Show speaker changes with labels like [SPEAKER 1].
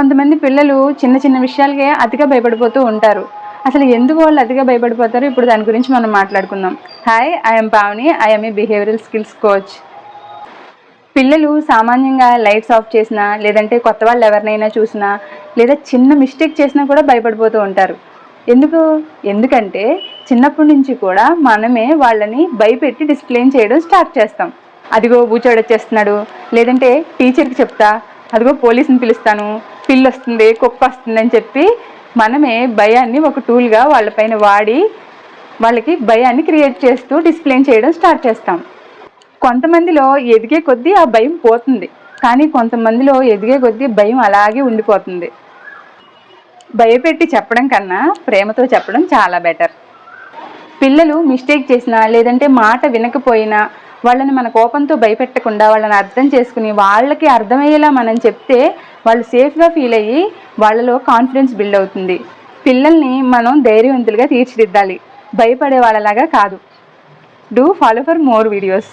[SPEAKER 1] కొంతమంది పిల్లలు చిన్న చిన్న విషయాలకే అతిగా భయపడిపోతూ ఉంటారు. అసలు ఎందుకు వాళ్ళు అతిగా భయపడిపోతారో? ఇప్పుడు దాని గురించి మనం మాట్లాడుకుందాం. Hi I'm Pavani I'm a behavioural skills coach పిల్లలు సామాన్యంగా లైట్స్ ఆఫ్ చేసినా లేదంటే కొత్త వాళ్ళు ఎవరినైనా చూసినా లేదా చిన్న మిస్టేక్ చేసినా కూడా భయపడిపోతూ ఉంటారు. ఎందుకు? ఎందుకంటే చిన్నప్పటి నుంచి కూడా మనమే వాళ్ళని భయపెట్టి డిస్ప్లేన్ చేయడం స్టార్ట్ చేస్తాం. అదిగో బూచోడొచ్చేస్తున్నాడు లేదంటే టీచర్కి చెప్తా అదిగో పోలీసుని పిలుస్తాను పిల్లి వస్తుంది కుక్క వస్తుంది అని చెప్పి మనమే భయాన్ని ఒక టూల్గా వాళ్ళపైన వాడి వాళ్ళకి భయాన్ని క్రియేట్ చేస్తూ డిస్ప్లేన్ చేయడం స్టార్ట్ చేస్తాం. కొంతమందిలో ఎదిగే కొద్దీ ఆ భయం పోతుంది కానీ కొంతమందిలో ఎదిగే కొద్దీ భయం అలాగే ఉండిపోతుంది. భయపెట్టి చెప్పడం కన్నా ప్రేమతో చెప్పడం చాలా బెటర్ పిల్లలు మిస్టేక్ చేసినా లేదంటే మాట వినకపోయినా వాళ్ళని మన కోపంతో భయపెట్టకుండా వాళ్ళని అర్థం చేసుకుని వాళ్ళకి అర్థమయ్యేలా మనం చెప్తే వాళ్ళు సేఫ్గా ఫీల్ అయ్యి వాళ్ళలో కాన్ఫిడెన్స్ బిల్డ్ అవుతుంది. పిల్లల్ని మనం ధైర్యవంతులుగా తీర్చిదిద్దాలి. భయపడే వాళ్ళలాగా కాదు. Do follow for more videos